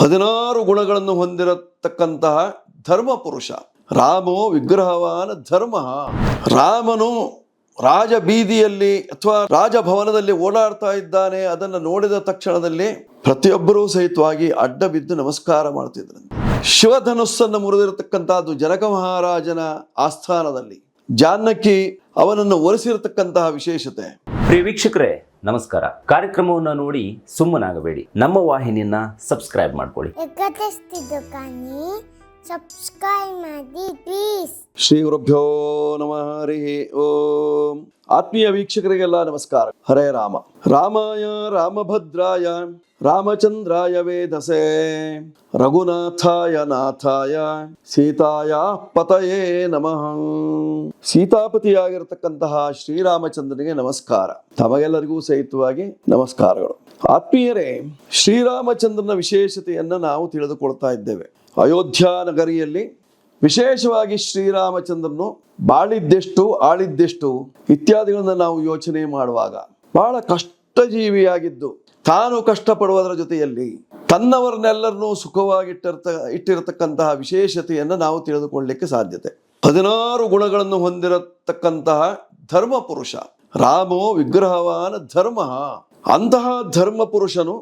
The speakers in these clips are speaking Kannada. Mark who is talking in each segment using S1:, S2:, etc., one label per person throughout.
S1: ಹದಿನಾರು ಗುಣಗಳನ್ನು ಹೊಂದಿರತಕ್ಕಂತಹ ಧರ್ಮ ಪುರುಷ. ರಾಮೋ ವಿಗ್ರಹವಾನ ಧರ್ಮ. ರಾಮನು ರಾಜ ಬೀದಿಯಲ್ಲಿ ಅಥವಾ ರಾಜಭವನದಲ್ಲಿ ಓಡಾಡ್ತಾ ಇದ್ದಾನೆ ಅದನ್ನು ನೋಡಿದ ತಕ್ಷಣದಲ್ಲಿ ಪ್ರತಿಯೊಬ್ಬರೂ ಸಹಿತವಾಗಿ ಅಡ್ಡ ಬಿದ್ದು ನಮಸ್ಕಾರ ಮಾಡ್ತಿದ್ರಂತೆ ಶಿವಧನುಸ್ಸನ್ನು ಮುರಿದಿರತಕ್ಕಂತಹದ್ದು ಜನಕ ಮಹಾರಾಜನ ಆಸ್ಥಾನದಲ್ಲಿ. ಜಾನಕಿ ಅವನನ್ನು ಒರೆಸಿರತಕ್ಕಂತಹ ವಿಶೇಷತೆ.
S2: ಪ್ರಿಯ ವೀಕ್ಷಕರೇ ನಮಸ್ಕಾರ. ಕಾರ್ಯಕ್ರಮವನ್ನು ನೋಡಿ ಸುಮ್ಮನಾಗಬೇಡಿ. ನಮ್ಮ ವಾಹಿನಿಯನ್ನ ಸಬ್ಸ್ಕ್ರೈಬ್ ಮಾಡ್ಕೊಳ್ಳಿ.
S3: ಸಬ್ಸ್ಕ್ರೈಬ್ ಮಾಡಿ ಪ್ಲೀಸ್
S1: ಶ್ರೀ ಗುರುಭ್ಯೋ ನಮಃ, ಹರಿ ಓಂ. ಆತ್ಮೀಯ ವೀಕ್ಷಕರಿಗೆಲ್ಲ ನಮಸ್ಕಾರ. ಹರೇ ರಾಮ. ರಾಮಾಯ ರಾಮಭದ್ರಾಯ, ರಾಮಚಂದ್ರಾಯ ವೇದಸೆ. ರಘುನಾಥಾಯ ನಾಥಾಯ, ಸೀತಾಯ ಪತಯೇ ನಮಃ. ಸೀತಾಪತಿಯಾಗಿರತಕ್ಕಂತಹ ಶ್ರೀರಾಮಚಂದ್ರನಿಗೆ ನಮಸ್ಕಾರ. ತಮಗೆಲ್ಲರಿಗೂ ಸಹಿತವಾಗಿ ನಮಸ್ಕಾರಗಳು. ಆತ್ಮೀಯರೇ ಶ್ರೀರಾಮಚಂದ್ರನ ವಿಶೇಷತೆಯನ್ನು ನಾವು ತಿಳಿದುಕೊಳ್ತಾ ಇದ್ದೇವೆ. ಅಯೋಧ್ಯ ನಗರಿಯಲ್ಲಿ ವಿಶೇಷವಾಗಿ ಶ್ರೀರಾಮಚಂದ್ರನು ಬಾಳಿದ್ದೆಷ್ಟು, ಆಳಿದ್ದೆಷ್ಟು ಇತ್ಯಾದಿಗಳನ್ನ ನಾವು ಯೋಚನೆ ಮಾಡುವಾಗ ಬಹಳ ಕಷ್ಟಜೀವಿಯಾಗಿದ್ದು ತಾನು ಕಷ್ಟಪಡುವುದರ ಜೊತೆಯಲ್ಲಿ ತನ್ನವರನ್ನೆಲ್ಲರನ್ನೂ ಸುಖವಾಗಿಟ್ಟಿರ್ತ, ಇಟ್ಟಿರತಕ್ಕಂತಹ ವಿಶೇಷತೆಯನ್ನು ನಾವು ತಿಳಿದುಕೊಳ್ಳಲಿಕ್ಕೆ ಸಾಧ್ಯತೆ. ಹದಿನಾರು ಗುಣಗಳನ್ನು ಹೊಂದಿರತಕ್ಕಂತಹ ಧರ್ಮ ಪುರುಷ ರಾಮೋ ವಿಗ್ರಹವಾನ ಧರ್ಮ ಅಂತಹ ಧರ್ಮ ಪುರುಷನು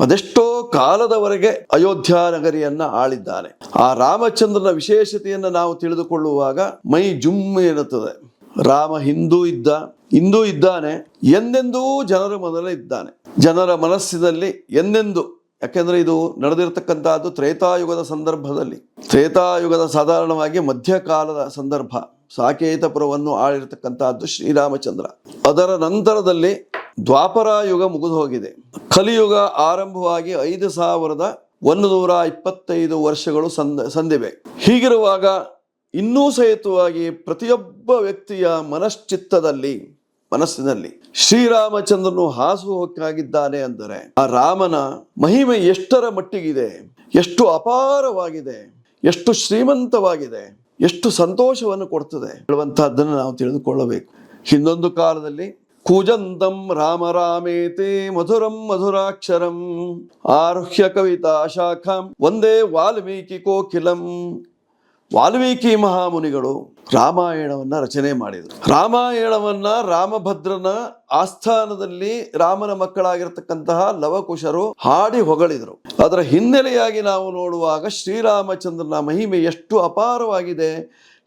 S1: ಅದೆಷ್ಟೋ ಕಾಲದವರೆಗೆ ಅಯೋಧ್ಯ ನಗರಿಯನ್ನ ಆಳಿದ್ದಾನೆ. ಆ ರಾಮಚಂದ್ರನ ವಿಶೇಷತೆಯನ್ನು ನಾವು ತಿಳಿದುಕೊಳ್ಳುವಾಗ ಮೈ ಜುಮ್ ಇರುತ್ತದೆ ರಾಮ ಹಿಂದೂ ಇದ್ದ, ಹಿಂದೂ ಇದ್ದಾನೆ, ಎಂದೆಂದೂ ಜನರ ಮೊದಲ ಇದ್ದಾನೆ. ಜನರ ಮನಸ್ಸಿನಲ್ಲಿ ಎಂದೆಂದು, ಯಾಕೆಂದ್ರೆ ಇದು ನಡೆದಿರತಕ್ಕಂತಹದ್ದು ತ್ರೇತಾಯುಗದ ಸಂದರ್ಭದಲ್ಲಿ. ತ್ರೇತಾಯುಗದ ಸಾಧಾರಣವಾಗಿ ಮಧ್ಯಕಾಲದ ಸಂದರ್ಭ, ಸಾಕೇತಪುರವನ್ನು ಆಳಿರತಕ್ಕಂತಹದ್ದು ಶ್ರೀರಾಮಚಂದ್ರ. ಅದರ ನಂತರದಲ್ಲಿ ದ್ವಾಪರ ಯುಗ ಮುಗಿದು ಹೋಗಿದೆ. ಕಲಿಯುಗ ಆರಂಭವಾಗಿ ಐದು ಸಾವಿರದ ಒಂದು ನೂರ ಇಪ್ಪತ್ತೈದು ವರ್ಷಗಳು ಸಂದ, ಸಂದಿವೆ. ಹೀಗಿರುವಾಗ ಇನ್ನೂ ಸಹಿತವಾಗಿ ಪ್ರತಿಯೊಬ್ಬ ವ್ಯಕ್ತಿಯ ಮನಶ್ಚಿತ್ತದಲ್ಲಿ, ಮನಸ್ಸಿನಲ್ಲಿ ಶ್ರೀರಾಮಚಂದ್ರನು ಹಾಸುಹೊಕ್ಕಾಗಿದ್ದಾನೆ ಅಂದರೆ, ಆ ರಾಮನ ಮಹಿಮೆ ಎಷ್ಟರ ಮಟ್ಟಿಗಿದೆ, ಎಷ್ಟು ಅಪಾರವಾಗಿದೆ, ಎಷ್ಟು ಶ್ರೀಮಂತವಾಗಿದೆ, ಎಷ್ಟು ಸಂತೋಷವನ್ನು ಕೊಡ್ತದೆ ಹೇಳುವಂತಹದ್ದನ್ನು ನಾವು ತಿಳಿದುಕೊಳ್ಳಬೇಕು. ಹಿಂದೊಂದು ಕಾಲದಲ್ಲಿ ಕೂಜಂತಂ ರಾಮ ರಾಮೇತಿ ಮಧುರಂ ಮಧುರಾಕ್ಷರಂ. ಆರುಹ್ಯ ಕವಿತಾ ಶಾಖಂ. ಒಂದೇ ವಾಲ್ಮೀಕಿ ಕೋಕಿಲಂ. ವಾಲ್ಮೀಕಿ ಮಹಾಮುನಿಗಳು ರಾಮಾಯಣವನ್ನ ರಚನೆ ಮಾಡಿದರು. ರಾಮಾಯಣವನ್ನ ರಾಮಭದ್ರನ ಆಸ್ಥಾನದಲ್ಲಿ ರಾಮನ ಮಕ್ಕಳಾಗಿರ್ತಕ್ಕಂತಹ ಲವಕುಶರು ಹಾಡಿ ಹೊಗಳಿದರು. ಅದರ ಹಿನ್ನೆಲೆಯಾಗಿ ನಾವು ನೋಡುವಾಗ ಶ್ರೀರಾಮಚಂದ್ರನ ಮಹಿಮೆ ಎಷ್ಟು ಅಪಾರವಾಗಿದೆ.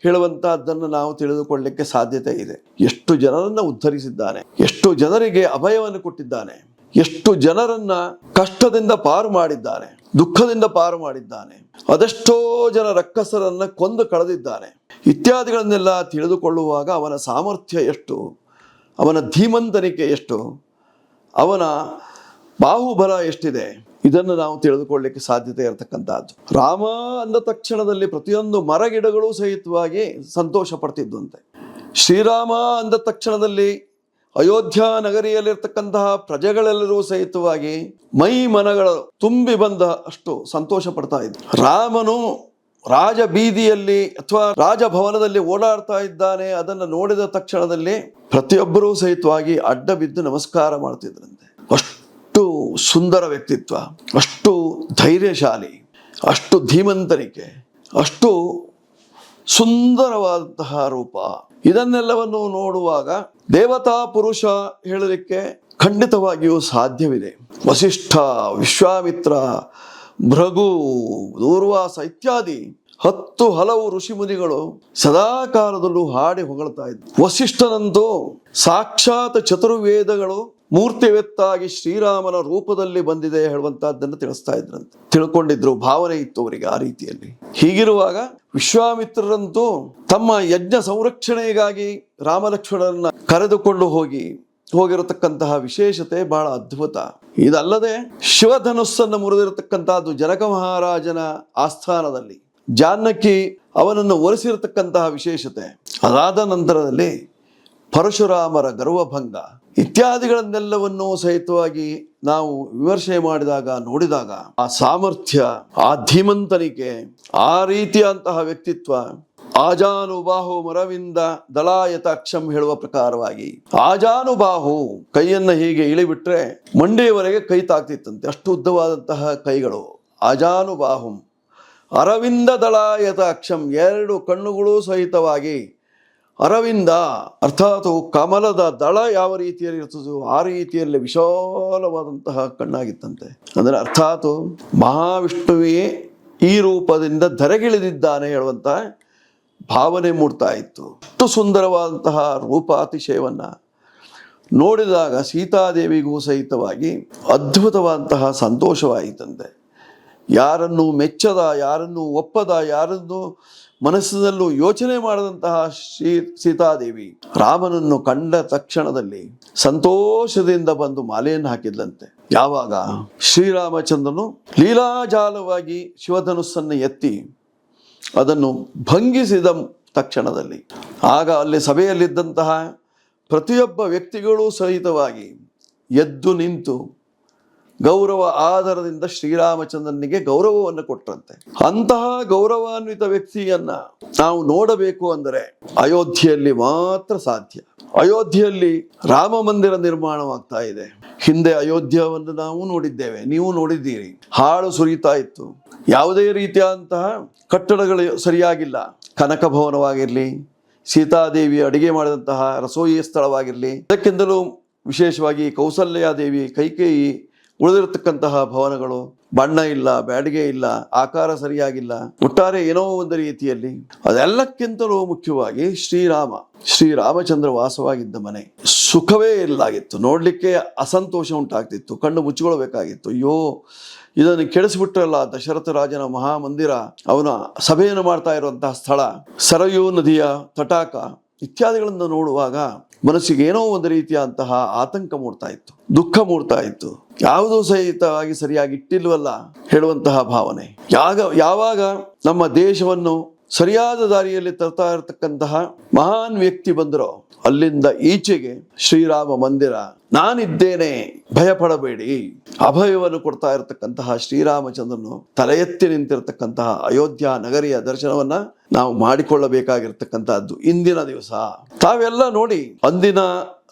S1: ಹೇಳುವಂತಹದ್ದನ್ನು ನಾವು ತಿಳಿದುಕೊಳ್ಳಲಿಕ್ಕೆ ಸಾಧ್ಯತೆ ಇದೆ. ಎಷ್ಟು ಜನರನ್ನು ಉದ್ಧರಿಸಿದ್ದಾನೆ ಎಷ್ಟು ಜನರಿಗೆ ಅಭಯವನ್ನು ಕೊಟ್ಟಿದ್ದಾನೆ ಎಷ್ಟು ಜನರನ್ನ ಕಷ್ಟದಿಂದ ಪಾರು ಮಾಡಿದ್ದಾನೆ ದುಃಖದಿಂದ ಪಾರು ಮಾಡಿದ್ದಾನೆ ಅದೆಷ್ಟೋ ಜನ ರಕ್ಕಸರನ್ನ ಕೊಂದು ಕಳೆದಿದ್ದಾನೆ ಇತ್ಯಾದಿಗಳನ್ನೆಲ್ಲ ತಿಳಿದುಕೊಳ್ಳುವಾಗ ಅವನ ಸಾಮರ್ಥ್ಯ ಎಷ್ಟು, ಅವನ ಧೀಮಂತನಿಕೆ ಎಷ್ಟು, ಅವನ ಬಾಹುಬಲ ಎಷ್ಟಿದೆ ಇದನ್ನು ನಾವು ತಿಳಿದುಕೊಳ್ಳಲಿಕ್ಕೆ ಸಾಧ್ಯತೆ ಇರತಕ್ಕಂಥದ್ದು. ರಾಮ ಅಂದ ತಕ್ಷಣದಲ್ಲಿ ಪ್ರತಿಯೊಂದು ಮರಗಿಡಗಳು ಸಹಿತವಾಗಿ ಸಂತೋಷ ಪಡ್ತಿದ್ದಂತೆ. ಶ್ರೀರಾಮ ಅಂದ ತಕ್ಷಣದಲ್ಲಿ ಅಯೋಧ್ಯ ನಗರಿಯಲ್ಲಿರ್ತಕ್ಕಂತಹ ಪ್ರಜೆಗಳೆಲ್ಲರೂ ಸಹಿತವಾಗಿ ಮೈ ಮನಗಳು ತುಂಬಿ ಬಂದ ಅಷ್ಟು ಸಂತೋಷ ಪಡ್ತಾ ಇದ್ದರು ರಾಮನು ರಾಜ ಬೀದಿಯಲ್ಲಿ ಅಥವಾ ರಾಜಭವನದಲ್ಲಿ ಓಡಾಡ್ತಾ ಇದ್ದಾನೆ ಅದನ್ನು ನೋಡಿದ ತಕ್ಷಣದಲ್ಲಿ ಪ್ರತಿಯೊಬ್ಬರೂ ಸಹಿತವಾಗಿ ಅಡ್ಡ ಬಿದ್ದು ನಮಸ್ಕಾರ ಮಾಡ್ತಿದ್ರಂತೆ. ಅಷ್ಟು ಸುಂದರ ವ್ಯಕ್ತಿತ್ವ, ಅಷ್ಟು ಧೈರ್ಯಶಾಲಿ, ಅಷ್ಟು ಧೀಮಂತನಿಕೆ, ಅಷ್ಟು ಸುಂದರವಾದಂತಹ ರೂಪ. ಇದನ್ನೆಲ್ಲವನ್ನು ನೋಡುವಾಗ ದೇವತಾ ಪುರುಷ ಹೇಳಲಿಕ್ಕೆ ಖಂಡಿತವಾಗಿಯೂ ಸಾಧ್ಯವಿದೆ. ವಸಿಷ್ಠ, ವಿಶ್ವಾಮಿತ್ರ, ಭೃಗು, ದೂರ್ವಾಸ ಇತ್ಯಾದಿ ಹತ್ತು ಹಲವು ಋಷಿಮುನಿಗಳು ಸದಾ ಕಾಲದಲ್ಲೂ ಹಾಡಿ ಹೊಗಳ್ತಾ ಇದ್ರು ವಸಿಷ್ಠನಂತೂ ಸಾಕ್ಷಾತ್ ಚತುರ್ವೇದಗಳು ಮೂರ್ತಿವೆತ್ತಾಗಿ ಶ್ರೀರಾಮನ ರೂಪದಲ್ಲಿ ಬಂದಿದೆ ಹೇಳುವಂತಹದ್ದನ್ನು ತಿಳಿಸ್ತಾ ಇದ್ರಂತೆ. ತಿಳ್ಕೊಂಡಿದ್ರು, ಭಾವನೆ ಇತ್ತು ಅವರಿಗೆ ಆ ರೀತಿಯಲ್ಲಿ. ಹೀಗಿರುವಾಗ ವಿಶ್ವಾಮಿತ್ರರಂತೂ ತಮ್ಮ ಯಜ್ಞ ಸಂರಕ್ಷಣೆಗಾಗಿ ರಾಮಲಕ್ಷ್ಮಣರನ್ನ ಕರೆದುಕೊಂಡು ಹೋಗಿ, ಹೋಗಿರತಕ್ಕಂತಹ ವಿಶೇಷತೆ ಬಹಳ ಅದ್ಭುತ. ಇದಲ್ಲದೆ ಶಿವಧನುಸ್ಸನ್ನು ಮುರಿದಿರತಕ್ಕಂತಹದ್ದು ಜನಕ ಮಹಾರಾಜನ ಆಸ್ಥಾನದಲ್ಲಿ ಜಾನಕಿ ಅವನನ್ನು ಒರೆಸಿರತಕ್ಕಂತಹ ವಿಶೇಷತೆ. ಅದಾದ ನಂತರದಲ್ಲಿ ಪರಶುರಾಮರ ಗರ್ವಭಂಗ ಇತ್ಯಾದಿಗಳನ್ನೆಲ್ಲವನ್ನೂ ಸಹಿತವಾಗಿ ನಾವು ವಿಮರ್ಶೆ ಮಾಡಿದಾಗ, ನೋಡಿದಾಗ ಆ ಸಾಮರ್ಥ್ಯ, ಆ ಧೀಮಂತನಿಕೆ, ಆ ರೀತಿಯಂತಹ ವ್ಯಕ್ತಿತ್ವ, ಆಜಾನುಬಾಹು ಮರವಿಂದ ದಳಾಯತಾಕ್ಷಂ ಹೇಳುವ ಪ್ರಕಾರವಾಗಿ ಆಜಾನುಬಾಹು ಕೈಯನ್ನ ಹೀಗೆ ಇಳಿಬಿಟ್ರೆ ಮಂಡಿಯವರೆಗೆ ಕೈ ತಾಗ್ತಿತ್ತಂತೆ. ಅಷ್ಟು ಉದ್ದವಾದಂತಹ ಕೈಗಳು. ಆಜಾನುಬಾಹುಂ ಅರವಿಂದ ದಳಾಯತ ಅಕ್ಷಂ ಎರಡು ಕಣ್ಣುಗಳು ಸಹಿತವಾಗಿ ಅರವಿಂದ ಅರ್ಥಾತ್ ಕಮಲದ ದಳ ಯಾವ ರೀತಿಯಲ್ಲಿ ಇರ್ತದೋ ಆ ರೀತಿಯಲ್ಲಿ ವಿಶಾಲವಾದಂತಹ ಕಣ್ಣಾಗಿತ್ತಂತೆ. ಅಂದರೆ ಅರ್ಥಾತ್ ಮಹಾವಿಷ್ಣುವೇ ಈ ರೂಪದಿಂದ ಧರೆಗಿಳಿದಿದ್ದಾನೆ ಹೇಳುವಂತ ಭಾವನೆ ಮೂಡ್ತಾ ಇತ್ತು. ಅಷ್ಟು ಸುಂದರವಾದಂತಹ ರೂಪಾತಿಶಯವನ್ನ ನೋಡಿದಾಗ ಸೀತಾದೇವಿಗೂ ಸಹಿತವಾಗಿ ಅದ್ಭುತವಾದಂತಹ ಸಂತೋಷವಾಯಿತಂತೆ. ಯಾರನ್ನು ಮೆಚ್ಚದ, ಯಾರನ್ನು ಒಪ್ಪದ, ಯಾರನ್ನು ಮನಸ್ಸಿನಲ್ಲೂ ಯೋಚನೆ ಮಾಡಿದಂತಹ ಶ್ರೀ ಸೀತಾದೇವಿ ರಾಮನನ್ನು ಕಂಡ ತಕ್ಷಣದಲ್ಲಿ ಸಂತೋಷದಿಂದ ಬಂದು ಮಾಲೆಯನ್ನು ಹಾಕಿದ್ಲಂತೆ. ಯಾವಾಗ? ಶ್ರೀರಾಮಚಂದ್ರನು ಲೀಲಾಜಾಲವಾಗಿ ಶಿವಧನುಸ್ಸನ್ನು ಎತ್ತಿ ಅದನ್ನು ಭಂಗಿಸಿದ ತಕ್ಷಣದಲ್ಲಿ. ಆಗ ಅಲ್ಲಿ ಸಭೆಯಲ್ಲಿದ್ದಂತಹ ಪ್ರತಿಯೊಬ್ಬ ವ್ಯಕ್ತಿಗಳೂ ಸಹಿತವಾಗಿ ಎದ್ದು ನಿಂತು ಗೌರವ ಆಧಾರದಿಂದ ಶ್ರೀರಾಮಚಂದ್ರನಿಗೆ ಗೌರವವನ್ನು ಕೊಟ್ಟರಂತೆ ಅಂತಹ ಗೌರವಾನ್ವಿತ ವ್ಯಕ್ತಿಯನ್ನ ನಾವು ನೋಡಬೇಕು ಅಂದರೆ ಅಯೋಧ್ಯೆಯಲ್ಲಿ ಮಾತ್ರ ಸಾಧ್ಯ. ಅಯೋಧ್ಯೆಯಲ್ಲಿ ರಾಮ ಮಂದಿರ ನಿರ್ಮಾಣವಾಗ್ತಾ ಇದೆ. ಹಿಂದೆ ಅಯೋಧ್ಯವನ್ನು ನಾವು ನೋಡಿದ್ದೇವೆ. ನೀವು ನೋಡಿದ್ದೀರಿ. ಹಾಳು ಸುರಿತಾ ಇತ್ತು. ಯಾವುದೇ ರೀತಿಯಾದಂತಹ ಕಟ್ಟಡಗಳು ಸರಿಯಾಗಿಲ್ಲ. ಕನಕ ಭವನವಾಗಿರಲಿ ಸೀತಾದೇವಿ ಅಡಿಗೆ ಮಾಡಿದಂತಹ ರಸೋಯಿ ಸ್ಥಳವಾಗಿರಲಿ ಅದಕ್ಕಿಂತಲೂ ವಿಶೇಷವಾಗಿ ಕೌಸಲ್ಯಾದೇವಿ ಕೈಕೇಯಿ ಉಳಿದಿರತಕ್ಕಂತಹ ಭವನಗಳು, ಬಣ್ಣ ಇಲ್ಲ, ಬ್ಯಾಡಿಗೆ ಇಲ್ಲ, ಆಕಾರ ಸರಿಯಾಗಿಲ್ಲ, ಒಟ್ಟಾರೆ ಏನೋ ಒಂದು ರೀತಿಯಲ್ಲಿ ಅದೆಲ್ಲಕ್ಕಿಂತಲೂ ಮುಖ್ಯವಾಗಿ ಶ್ರೀರಾಮ, ಶ್ರೀರಾಮಚಂದ್ರ ವಾಸವಾಗಿದ್ದ ಮನೆ. ಸುಖವೇ ಇಲ್ಲಾಗಿತ್ತು ನೋಡಲಿಕ್ಕೆ ಅಸಂತೋಷ ಉಂಟಾಗ್ತಿತ್ತು. ಕಣ್ಣು ಮುಚ್ಚಿಕೊಳ್ಬೇಕಾಗಿತ್ತು ಅಯ್ಯೋ, ಇದನ್ನು ಕೆಡಿಸ್ಬಿಟ್ರಲ್ಲ ದಶರಥ ರಾಜನ ಮಹಾಮಂದಿರ. ಅವನ ಸಭೆಯನ್ನು ಮಾಡ್ತಾ ಇರುವಂತಹ ಸ್ಥಳ. ಸರಯೂ ನದಿಯ ತಟಾಕ. ಇತ್ಯಾದಿಗಳನ್ನು ನೋಡುವಾಗ ಮನಸ್ಸಿಗೆ ಏನೋ ಒಂದು ರೀತಿಯಾದಂತಹ ಆತಂಕ ಮೂಡ್ತಾ ಇತ್ತು, ದುಃಖ ಮೂಡ್ತಾ ಇತ್ತು. ಯಾವುದೂ ಸಹಿತವಾಗಿ ಸರಿಯಾಗಿ ಇಟ್ಟಿಲ್ವಲ್ಲ ಹೇಳುವಂತಹ ಭಾವನೆ. ಯಾಗ, ಯಾವಾಗ ನಮ್ಮ ದೇಶವನ್ನು ಸರಿಯಾದ ದಾರಿಯಲ್ಲಿ ತರ್ತಾ ಇರತಕ್ಕಂತಹ ಮಹಾನ್ ವ್ಯಕ್ತಿ ಬಂದರು. ಅಲ್ಲಿಂದ ಈಚೆಗೆ ಶ್ರೀರಾಮ ಮಂದಿರ. ನಾನಿದ್ದೇನೆ ಭಯ ಪಡಬೇಡಿ ಅಭಯವನ್ನು ಕೊಡ್ತಾ ಇರತಕ್ಕಂತಹ ಶ್ರೀರಾಮಚಂದ್ರನು ತಲೆ ಎತ್ತಿ ನಿಂತಿರತಕ್ಕಂತಹ ಅಯೋಧ್ಯ ನಗರಿಯ ದರ್ಶನವನ್ನ ನಾವು ಮಾಡಿಕೊಳ್ಳಬೇಕಾಗಿರ್ತಕ್ಕಂತಹದ್ದು ಇಂದಿನ ದಿವಸ. ತಾವೆಲ್ಲ ನೋಡಿ, ಅಂದಿನ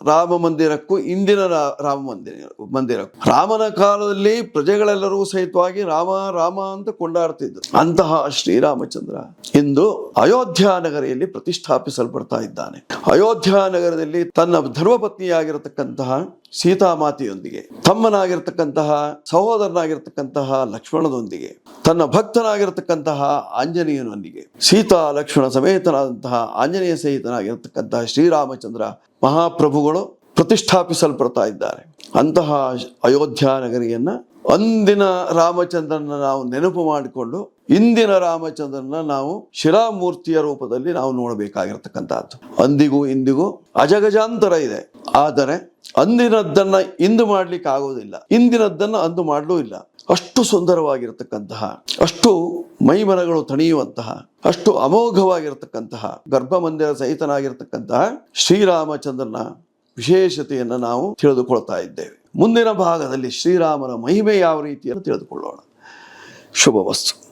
S1: ರಾಮ ಮಂದಿರಕ್ಕೂ, ಇಂದಿನ ರಾಮ ಮಂದಿರ, ಮಂದಿರಕ್ಕೂ. ರಾಮನ ಕಾಲದಲ್ಲಿ ಪ್ರಜೆಗಳೆಲ್ಲರೂ ಸಹಿತವಾಗಿ ರಾಮ ರಾಮ ಅಂತ ಕೊಂಡಾಡ್ತಿದ್ರು. ಅಂತಹ ಶ್ರೀರಾಮಚಂದ್ರ ಇಂದು ಅಯೋಧ್ಯ ನಗರಿಯಲ್ಲಿ ಪ್ರತಿಷ್ಠಾಪಿಸಲ್ಪಡ್ತಾ ಇದ್ದಾನೆ. ಅಯೋಧ್ಯ ನಗರದಲ್ಲಿ ತನ್ನ ಧರ್ಮಪತ್ನಿಯಾಗಿರತಕ್ಕಂತಹ ಸೀತಾಮಾತೆಯೊಂದಿಗೆ, ತಮ್ಮನಾಗಿರ್ತಕ್ಕಂತಹ ಸಹೋದರನಾಗಿರ್ತಕ್ಕಂತಹ ಲಕ್ಷ್ಮಣದೊಂದಿಗೆ ತನ್ನ ಭಕ್ತನಾಗಿರ್ತಕ್ಕಂತಹ ಆಂಜನೇಯನೊಂದಿಗೆ, ಸೀತಾ, ಲಕ್ಷ್ಮಣ ಸಮೇತನಾದಂತಹ ಆಂಜನೇಯ ಸಹಿತನಾಗಿರ್ತಕ್ಕಂತಹ ಶ್ರೀರಾಮಚಂದ್ರ ಮಹಾಪ್ರಭುಗಳು ಪ್ರತಿಷ್ಠಾಪಿಸಲ್ಪಡ್ತಾ ಇದ್ದಾರೆ. ಅಂತಹ ಅಯೋಧ್ಯ ನಗರಿಯನ್ನ ಅಂದಿನ ರಾಮಚಂದ್ರನ ನಾವು ನೆನಪು ಮಾಡಿಕೊಂಡು ಇಂದಿನ ರಾಮಚಂದ್ರನ ನಾವು ಶಿಲಾಮೂರ್ತಿಯ ರೂಪದಲ್ಲಿ ನಾವು ನೋಡಬೇಕಾಗಿರ್ತಕ್ಕಂಥದ್ದು. ಅಂದಿಗೂ ಇಂದಿಗೂ ಅಜಗಜಾಂತರ ಇದೆ. ಆದರೆ ಅಂದಿನದ್ದನ್ನ ಇಂದು ಮಾಡ್ಲಿಕ್ಕೆ ಆಗೋದಿಲ್ಲ ಇಂದಿನದ್ದನ್ನ ಅಂದು ಮಾಡಲೂ ಇಲ್ಲ. ಅಷ್ಟು ಸುಂದರವಾಗಿರತಕ್ಕಂತಹ, ಅಷ್ಟು ಮೈಮನಗಳು ತಣಿಯುವಂತಹ, ಅಷ್ಟು ಅಮೋಘವಾಗಿರತಕ್ಕಂತಹ, ಗರ್ಭಮಂದಿರ ಸಹಿತನಾಗಿರ್ತಕ್ಕಂತಹ ಶ್ರೀರಾಮಚಂದ್ರನ ವಿಶೇಷತೆಯನ್ನು ನಾವು ತಿಳಿದುಕೊಳ್ತಾ ಇದ್ದೇವೆ. ಮುಂದಿನ ಭಾಗದಲ್ಲಿ ಶ್ರೀರಾಮನ ಮಹಿಮೆ ಯಾವ ರೀತಿಯನ್ನು ತಿಳಿದುಕೊಳ್ಳೋಣ. ಶುಭವಸ್ತು.